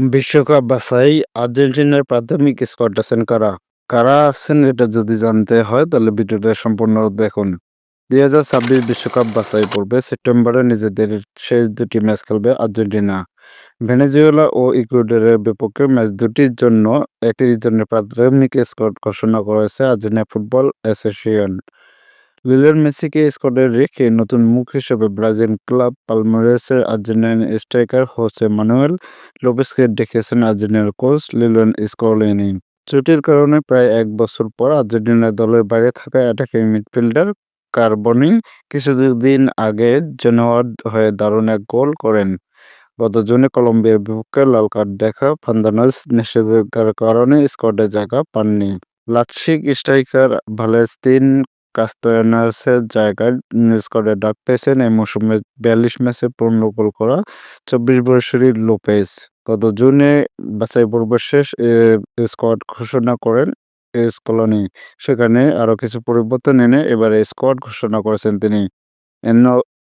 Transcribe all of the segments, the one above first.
বিশ্বকাপ বাছাই আর্জেন্টিনার প্রাথমিক স্কোয়াড আছেন কারা? কারা আছেন এটা যদি জানতে হয়, তাহলে ভিডিওটা সম্পূর্ণ দেখুন। ২০২৬ বিশ্বকাপ বাছাই পর্বে সেপ্টেম্বরে নিজেদের শেষ দুটি ম্যাচ খেলবে আর্জেন্টিনা। ভেনেজুয়েলা ও ইকুয়েডরের বিপক্ষে ম্যাচ দুটির জন্য একত্রিশ জনের প্রাথমিক স্কোয়াড ঘোষণা করেছে আর্জেন্টিনা ফুটবল অ্যাসোসিয়েশন। লিওনেল মেসিকে স্কোয়াডে রেখে নতুন মুখ হিসেবে ব্রাজিল ক্লাব পালমেইরাসের আর্জেন্টাইন স্ট্রাইকার হোসে মানুয়েল লোপেসকে ডেকেছেন আর্জেন্টিনার কোচ লিওনেল স্কলোনি। চোটের কারণে প্রায় এক বছর পর আর্জেন্টিনা দলের বাইরে থাকা অ্যাটাকিং মিডফিল্ডার কার্বনি কিছুদিন আগে জেনোয়ার হয়ে দারুণ এক গোল করেন। গত জুনে কলম্বিয়ার বিপক্ষে লাল কার্ড দেখা ফান্দানোস নিষেধাজ্ঞার কারণে স্কোয়াডে জায়গা পাননি। লাৎসিক স্ট্রাইকার ভালেস্তিন কাস্তেয়ানোসের জায়গায় স্কোয়াডে ডাক পেয়েছেন এই মৌসুমে বিয়াল্লিশ ম্যাচে পূর্ণ গোল করা চব্বিশ বছরী লোপেজ। গত জুনে বাছাই পর্ব শেষ স্কোয়াড ঘোষণা করেন স্কলোনি। সেখানে আরও কিছু পরিবর্তন এনে এবারে স্কোয়াড ঘোষণা করেছেন তিনি।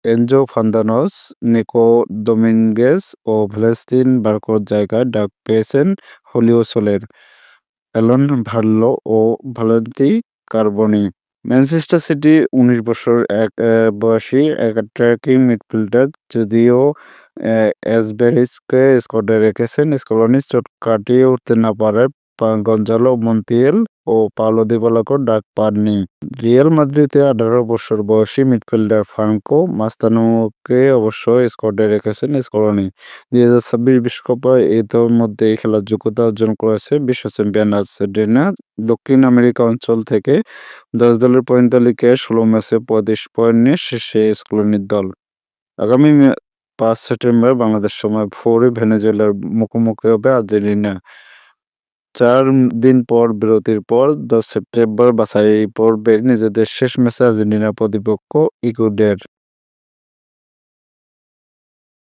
এনজো ফান্দানোস, নিকো দোমিঙ্গেস ও ভ্যালেস্তিন বার্কোর জায়গায় ডাক পেয়েছেন হোলিও সোলের, অ্যালন ভার্লো ও ভালেন্তি কার্বনি। ম্যানচেস্টার সিটি উনিশ বছর এক বয়সী এক ট্র্যাকিং মিডফিল্ডার যদিও অ্যাসবেরিসকে স্কোয়াডে রেখেছেন। স্কলোনি চোট কাটিয়ে উঠতে না পারায় গঞ্জালো, মন্তিয়েল ও পাওলো দিবালাকো ডাক পাননি। রিয়াল মাদ্রিদে আঠারো বছর বয়সী মিডফিল্ডার ফ্রাঙ্কো মাস্তানোকে অবশ্য স্কোয়াডে রেখেছেন স্কলোনি। দুই হাজার ছাব্বিশ বিশ্বকাপে এদের মধ্যে খেলার যোগ্যতা অর্জন করেছে বিশ্ব চ্যাম্পিয়ন আর্জেন্টিনা। দক্ষিণ আমেরিকা অঞ্চল থেকে দশ দলের পয়েন্ট তালিকায় ষোলো ম্যাচে পঁয়ত্রিশ পয়েন্ট নিয়ে শীর্ষে স্কলোনির দল। আগামী পাঁচ সেপ্টেম্বর বাংলাদেশ সময় ভোরে ভেনেজুয়েলার মুখোমুখি হবে আর্জেন্টিনা। চার দিন পর বিরতির পর দশ সেপ্টেম্বর বাছাই পর্বে নিজেদের শেষ ম্যাচে আর্জেন্টিনা প্রতিপক্ষ ইকুয়েডর